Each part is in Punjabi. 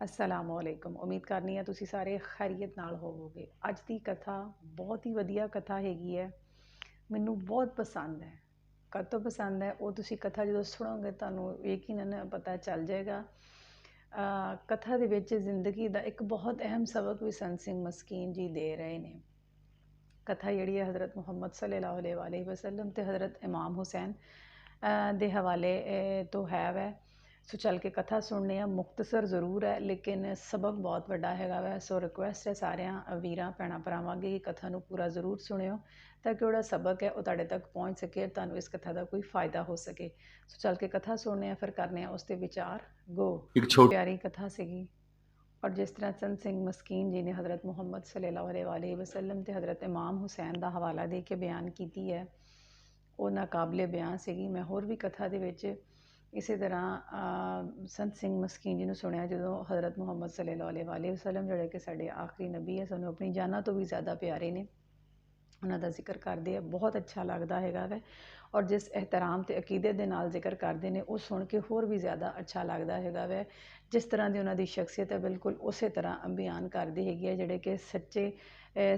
ਅਸਲਾਮੁਅਲੈਕਮ ਉਮੀਦ ਕਰਨੀ ਹੈ ਤੁਸੀਂ ਸਾਰੇ ਖੈਰੀਅਤ ਨਾਲ ਹੋਵੋਗੇ ਅੱਜ ਦੀ ਕਥਾ ਬਹੁਤ ਹੀ ਵਧੀਆ ਕਥਾ ਹੈਗੀ ਹੈ ਮੈਨੂੰ ਬਹੁਤ ਪਸੰਦ ਹੈ ਕਦ ਤੋਂ ਪਸੰਦ ਹੈ ਉਹ ਤੁਸੀਂ ਕਥਾ ਜਦੋਂ ਸੁਣੋਗੇ ਤੁਹਾਨੂੰ ਯਕੀਨਨ ਪਤਾ ਚੱਲ ਜਾਏਗਾ ਕਥਾ ਦੇ ਵਿੱਚ ਜ਼ਿੰਦਗੀ ਦਾ ਇੱਕ ਬਹੁਤ ਅਹਿਮ ਸਬਕ ਵੀ ਸੰਤ ਸਿੰਘ ਮਸਕੀਨ ਜੀ ਦੇ ਰਹੇ ਨੇ ਕਥਾ ਜਿਹੜੀ ਹੈ ਹਜ਼ਰਤ ਮੁਹੰਮਦ ਸੱਲੱਲਾਹੁ ਅਲੈਹਿ ਵਸੱਲਮ ਤੇ ਹਜ਼ਰਤ ਇਮਾਮ ਹੁਸੈਨ ਦੇ ਹਵਾਲੇ ਤੋਂ ਹੈ ਵੈ ਸੋ ਚੱਲ ਕੇ ਕਥਾ ਸੁਣਨੇ ਆ ਮੁਖਤਸਰ ਜ਼ਰੂਰ ਹੈ ਲੇਕਿਨ ਸਬਕ ਬਹੁਤ ਵੱਡਾ ਹੈਗਾ ਵੈ। ਸੋ ਰਿਕੁਐਸਟ ਹੈ ਸਾਰਿਆਂ ਵੀਰਾਂ ਭੈਣਾਂ ਭਰਾਵਾਂ ਅੱਗੇ ਕਥਾ ਨੂੰ ਪੂਰਾ ਜ਼ਰੂਰ ਸੁਣਿਓ ਤਾਂ ਕਿ ਉਹਦਾ ਸਬਕ ਹੈ ਉਹ ਤੁਹਾਡੇ ਤੱਕ ਪਹੁੰਚ ਸਕੇ ਤੁਹਾਨੂੰ ਇਸ ਕਥਾ ਦਾ ਕੋਈ ਫਾਇਦਾ ਹੋ ਸਕੇ। ਸੋ ਚੱਲ ਕੇ ਕਥਾ ਸੁਣਨੇ ਆ ਫਿਰ ਕਰਨੇ ਆ ਉਸ ਤੇ ਵਿਚਾਰ। ਗੋ ਇੱਕ ਛੋਟੀ ਪਿਆਰੀ ਕਥਾ ਸੀਗੀ। ਔਰ ਜਿਸ ਤਰ੍ਹਾਂ ਸੰਤ ਸਿੰਘ ਮਸਕੀਨ ਜੀ ਨੇ ਹਜ਼ਰਤ ਮੁਹੰਮਦ ਸੱਲੱਲਾਹੁ ਅਲੈਹਿ ਵਸੱਲਮ ਤੇ ਹਜ਼ਰਤ ਇਮਾਮ ਹੁਸੈਨ ਦਾ ਹਵਾਲਾ ਦੇ ਕੇ ਬਿਆਨ ਕੀਤੀ ਹੈ ਉਹ ਨਾਕਾਬਲੇ ਬਿਆਨ ਸੀਗੀ। ਮੈਂ ਹੋਰ ਵੀ ਕਥਾ ਦੇ ਵਿੱਚ ਇਸੇ ਤਰ੍ਹਾਂ ਸੰਤ ਸਿੰਘ ਮਸਕੀਨ ਜੀ ਨੂੰ ਸੁਣਿਆ ਜਦੋਂ ਹਜ਼ਰਤ ਮੁਹੰਮਦ ਸੱਲੱਲਾਹੁ ਅਲੈਹਿ ਵਸੱਲਮ ਜਿਹੜੇ ਕਿ ਸਾਡੇ ਆਖਰੀ ਨਬੀ ਹੈ, ਸਾਨੂੰ ਆਪਣੀ ਜਾਨਾਂ ਤੋਂ ਵੀ ਜ਼ਿਆਦਾ ਪਿਆਰੇ ਨੇ। ਉਹਨਾਂ ਦਾ ਜ਼ਿਕਰ ਕਰਦੇ ਆ, ਬਹੁਤ ਅੱਛਾ ਲੱਗਦਾ ਹੈਗਾ ਵੈ। ਔਰ ਜਿਸ ਇਹਤਰਾਮ ਅਤੇ ਅਕੀਦੇ ਦੇ ਨਾਲ ਜ਼ਿਕਰ ਕਰਦੇ ਨੇ, ਉਹ ਸੁਣ ਕੇ ਹੋਰ ਵੀ ਜ਼ਿਆਦਾ ਅੱਛਾ ਲੱਗਦਾ ਹੈਗਾ ਵੈ। ਜਿਸ ਤਰ੍ਹਾਂ ਦੀ ਉਹਨਾਂ ਦੀ ਸ਼ਖਸੀਅਤ ਹੈ, ਬਿਲਕੁਲ ਉਸੇ ਤਰ੍ਹਾਂ ਬਿਆਨ ਕਰਦੀ ਹੈਗੀ ਹੈ, ਜਿਹੜੇ ਕਿ ਸੱਚੇ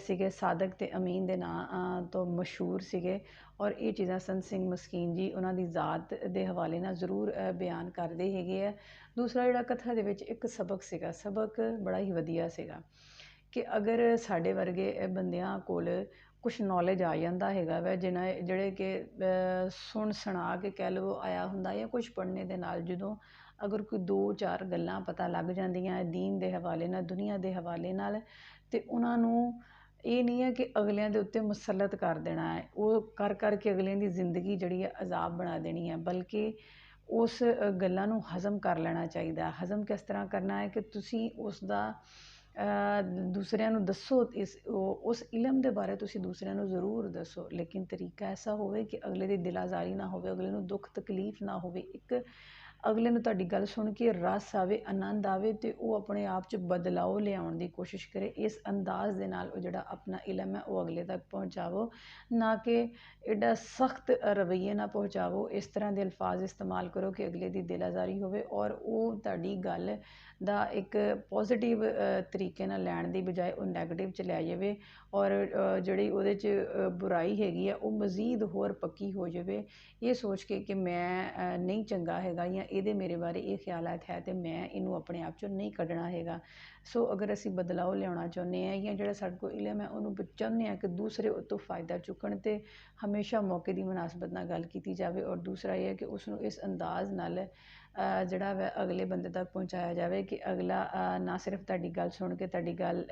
ਸੀਗੇ ਸਾਦਕ ਅਤੇ ਅਮੀਨ ਦੇ ਨਾਂ ਤੋਂ ਮਸ਼ਹੂਰ ਸੀਗੇ। ਔਰ ਇਹ ਚੀਜ਼ਾਂ ਸੰਤ ਸਿੰਘ ਮਸਕੀਨ ਜੀ ਉਹਨਾਂ ਦੀ ਜ਼ਾਤ ਦੇ ਹਵਾਲੇ ਨਾਲ ਜ਼ਰੂਰ ਬਿਆਨ ਕਰਦੇ ਹੈਗੇ ਆ। ਦੂਸਰਾ ਜਿਹੜਾ ਕਥਾ ਦੇ ਵਿੱਚ ਇੱਕ ਸਬਕ ਸੀਗਾ, ਸਬਕ ਬੜਾ ਹੀ ਵਧੀਆ ਸੀਗਾ ਕਿ ਅਗਰ ਸਾਡੇ ਵਰਗੇ ਬੰਦਿਆਂ ਕੋਲ ਕੁਛ ਨੌਲੇਜ ਆ ਜਾਂਦਾ ਹੈਗਾ ਵੈ ਜਿਹਨਾਂ ਜਿਹੜੇ ਕਿ ਸੁਣ ਸੁਣਾ ਕੇ ਕਹਿ ਲਓ ਆਇਆ ਹੁੰਦਾ ਜਾਂ ਕੁਛ ਪੜ੍ਹਨੇ ਦੇ ਨਾਲ ਜਦੋਂ ਅਗਰ ਕੋਈ ਦੋ ਚਾਰ ਗੱਲਾਂ ਪਤਾ ਲੱਗ ਜਾਂਦੀਆਂ ਹੈ ਦੀਨ ਦੇ ਹਵਾਲੇ ਨਾਲ, ਦੁਨੀਆ ਦੇ ਹਵਾਲੇ ਨਾਲ, ਤਾਂ ਉਹਨਾਂ ਨੂੰ ਇਹ ਨਹੀਂ ਹੈ ਕਿ ਅਗਲਿਆਂ ਦੇ ਉੱਤੇ ਮੁਸੱਲਤ ਕਰ ਦੇਣਾ ਹੈ। ਉਹ ਕਰ ਕਰਕੇ ਅਗਲਿਆਂ ਦੀ ਜ਼ਿੰਦਗੀ ਜਿਹੜੀ ਹੈ ਅਜ਼ਾਬ ਬਣਾ ਦੇਣੀ ਹੈ, ਬਲਕਿ ਉਸ ਗੱਲਾਂ ਨੂੰ ਹਜ਼ਮ ਕਰ ਲੈਣਾ ਚਾਹੀਦਾ ਹਜ਼ਮ ਕਿਸ ਤਰ੍ਹਾਂ ਕਰਨਾ ਹੈ ਕਿ ਤੁਸੀਂ ਉਸ ਦਾ ਦੂਸਰਿਆਂ ਨੂੰ ਦੱਸੋ, ਇਸ, ਉਹ- ਉਸ ਇਲਮ ਦੇ ਬਾਰੇ ਤੁਸੀਂ ਦੂਸਰਿਆਂ ਨੂੰ ਜ਼ਰੂਰ ਦੱਸੋ। ਲੇਕਿਨ ਤਰੀਕਾ ਐਸਾ ਹੋਵੇ ਕਿ ਅਗਲੇ ਦੀ ਦਿਲ ਆਜ਼ਾਰੀ ਨਾ ਹੋਵੇ, ਅਗਲੇ ਨੂੰ ਦੁੱਖ ਤਕਲੀਫ ਨਾ ਹੋਵੇ, ਇੱਕ ਅਗਲੇ ਨੂੰ ਤੁਹਾਡੀ ਗੱਲ ਸੁਣ ਕੇ ਰਸ ਆਵੇ, ਆਨੰਦ ਆਵੇ ਅਤੇ ਉਹ ਆਪਣੇ ਆਪ 'ਚ ਬਦਲਾਓ ਲਿਆਉਣ ਦੀ ਕੋਸ਼ਿਸ਼ ਕਰੇ। ਇਸ ਅੰਦਾਜ਼ ਦੇ ਨਾਲ ਉਹ ਜਿਹੜਾ ਆਪਣਾ ਇਲਮ ਹੈ, ਉਹ ਅਗਲੇ ਤੱਕ ਪਹੁੰਚਾਵੋ। ਨਾ ਕਿ ਐਡਾ ਸਖਤ ਰਵੱਈਏ ਨਾਲ ਪਹੁੰਚਾਵੋ। ਇਸ ਤਰ੍ਹਾਂ ਦੇ ਅਲਫਾਜ਼ ਇਸਤੇਮਾਲ ਕਰੋ ਕਿ ਅਗਲੇ ਦੀ ਦਿਲ ਆਜ਼ਾਰੀ ਹੋਵੇ ਔਰ ਉਹ ਤੁਹਾਡੀ ਗੱਲ ਦਾ ਇੱਕ ਪੋਜ਼ੀਟਿਵ ਤਰੀਕੇ ਨਾਲ ਲੈਣ ਦੀ ਬਜਾਏ ਉਹ ਨੈਗੇਟਿਵ ਚ ਲੈ ਜਾਵੇ ਔਰ ਜਿਹੜੀ ਉਹਦੇ ਚ ਬੁਰਾਈ ਹੈਗੀ ਆ, ਉਹ ਮਜ਼ੀਦ ਹੋਰ ਪੱਕੀ ਹੋ ਜਾਵੇ। ਇਹ ਸੋਚ ਕੇ ਕਿ ਮੈਂ ਨਹੀਂ ਚੰਗਾ ਹੈਗਾ ਜਾਂ ਇਹਦੇ ਮੇਰੇ ਬਾਰੇ ਇਹ ਖਿਆਲਾਤ ਹੈ ਅਤੇ ਮੈਂ ਇਹਨੂੰ ਆਪਣੇ ਆਪ ਚੋਂ ਨਹੀਂ ਕੱਢਣਾ ਹੈਗਾ। ਸੋ ਅਗਰ ਅਸੀਂ ਬਦਲਾਓ ਲਿਆਉਣਾ ਚਾਹੁੰਦੇ ਹਾਂ ਜਾਂ ਜਿਹੜਾ ਸਾਡੇ ਕੋਲ ਇਲਮ ਹੈ, ਉਹਨੂੰ ਬ- ਚਾਹੁੰਦੇ ਹਾਂ ਕਿ ਦੂਸਰੇ ਉਹ ਤੋਂ ਫਾਇਦਾ ਚੁੱਕਣ ਅਤੇ ਹਮੇਸ਼ਾ ਮੌਕੇ ਦੀ ਮੁਨਾਸਬਤ ਨਾਲ ਗੱਲ ਕੀਤੀ ਜਾਵੇ ਔਰ ਦੂਸਰਾ ਇਹ ਹੈ ਕਿ ਉਸ ਨੂੰ ਇਸ ਅੰਦਾਜ਼ ਨਾਲ ਜਿਹੜਾ ਵੈ, ਅਗਲੇ ਬੰਦੇ ਤੱਕ ਪਹੁੰਚਾਇਆ ਜਾਵੇ ਕਿ ਅਗਲਾ ਨਾ ਸਿਰਫ ਤੁਹਾਡੀ ਗੱਲ ਸੁਣ ਕੇ ਤੁਹਾਡੀ ਗੱਲ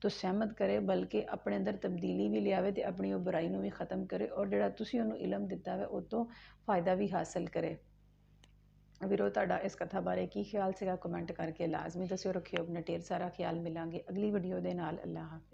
ਤੋਂ ਸਹਿਮਤ ਕਰੇ ਬਲਕਿ ਆਪਣੇ ਅੰਦਰ ਤਬਦੀਲੀ ਵੀ ਲਿਆਵੇ ਅਤੇ ਆਪਣੀ ਉਹ ਬੁਰਾਈ ਨੂੰ ਵੀ ਖਤਮ ਕਰੇ ਔਰ ਜਿਹੜਾ ਤੁਸੀਂ ਉਹਨੂੰ ਇਲਮ ਦਿੱਤਾ ਹੈ ਉਹ ਤੋਂ ਫਾਇਦਾ ਵੀ ਹਾਸਲ ਕਰੇ। ਵੀਰੋ, ਤੁਹਾਡਾ ਇਸ ਕਥਾ ਬਾਰੇ ਕੀ ਖਿਆਲ ਸੀਗਾ? ਕਮੈਂਟ ਕਰਕੇ ਲਾਜ਼ਮੀ ਦੱਸਿਓ, ਰੱਖਿਓ, ਆਪਣਾ ਢੇਰ ਸਾਰਾ ਖਿਆਲ ਮਿਲਾਂਗੇ ਅਗਲੀ ਵੀਡੀਓ ਦੇ ਨਾਲ। ਅੱਲਾ ਹਾਫਿਜ਼।